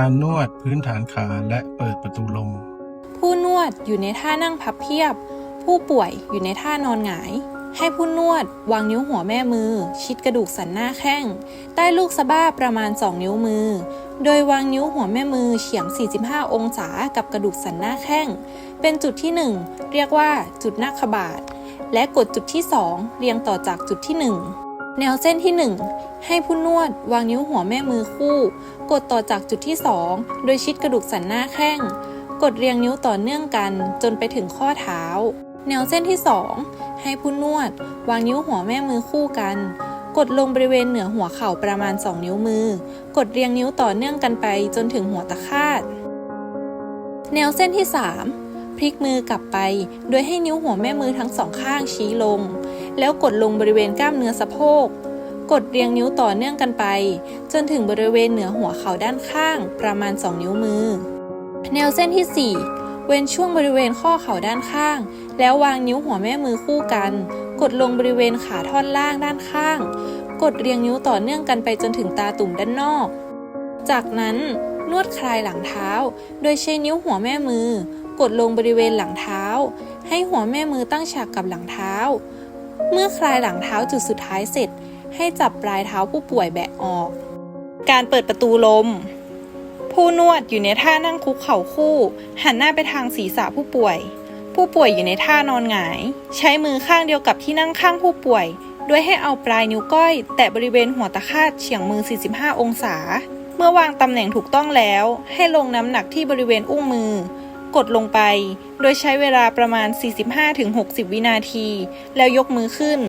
การนวดพื้นฐานขาและเปิดประตูลม ผู้นวดอยู่ในท่านั่งพับเพียบ ผู้ป่วยอยู่ในท่านอนหงาย ให้ผู้นวดวางนิ้วหัวแม่มือ ชิดกระดูกสันหน้าแข้ง ใต้ลูกสะบ้าประมาณ 2 นิ้วมือ โดยวางนิ้วหัวแม่มือเฉียง 45 องศากับกระดูกสันหน้าแข้ง เป็นจุดที่ 1 เรียกว่าจุดหน้าขบาดและกดจุดที่ 2 เรียงต่อจากจุดที่ 1 แนวเส้นที่ 1 ให้ผู้นวดวางนิ้วหัวแม่มือคู่ กดต่อจากจุดที่ 2 โดยชิดกระดูกสันหน้าแข้ง กดเรียงนิ้วต่อเนื่องกันจนไปถึงข้อเท้า แนวเส้นที่ 2 ให้ผู้นวดวางนิ้วหัวแม่มือคู่กัน กดลงบริเวณเหนือหัวเข่าประมาณ 2 นิ้วมือ กดเรียงนิ้วต่อเนื่องกันไปจนถึงหัวตะคาด แนวเส้นที่ 3 พลิกมือกลับไป โดยให้นิ้วหัวแม่มือทั้งสองข้างชี้ลง แล้วกดลงบริเวณกล้ามเนื้อสะโพก กดเรียงนิ้วต่อเนื่องกันไป จนถึงบริเวณเหนือหัวเข่าด้านข้างประมาณ 2 นิ้วมือ แนวเส้นที่ 4 เว้นช่วงบริเวณข้อเข่าด้านข้าง แล้ววางนิ้วหัวแม่มือคู่กัน กดลงบริเวณขาท่อนล่างด้านข้าง กดเรียงนิ้วต่อเนื่องกันไปจนถึงตาตุ่มด้านนอก จากนั้นนวดคลายหลังเท้า โดยใช้นิ้วหัวแม่มือ กดลงบริเวณหลังเท้า ให้หัวแม่มือตั้งฉากกับหลังเท้า เมื่อคลายหลังเท้าจุดสุดท้ายเสร็จ ให้จับปลายเท้าผู้ป่วยแบะออก การเปิดประตูลม ผู้นวดอยู่ในท่านั่งคุกเข่าคู่ หันหน้าไปทางศีรษะผู้ป่วย ผู้ป่วยอยู่ในท่านอนหงาย ใช้มือข้างเดียวกับที่นั่งข้างผู้ป่วย ด้วยให้เอาปลายนิ้วก้อย แตะบริเวณหัวตะคาดเฉียงมือ 45 องศา เมื่อวางตำแหน่งถูกต้องแล้ว ให้ลงน้ำหนักที่บริเวณอุ้งมือ กดลงไป โดยใช้เวลาประมาณ 45-60 วินาที แล้วยกมือขึ้น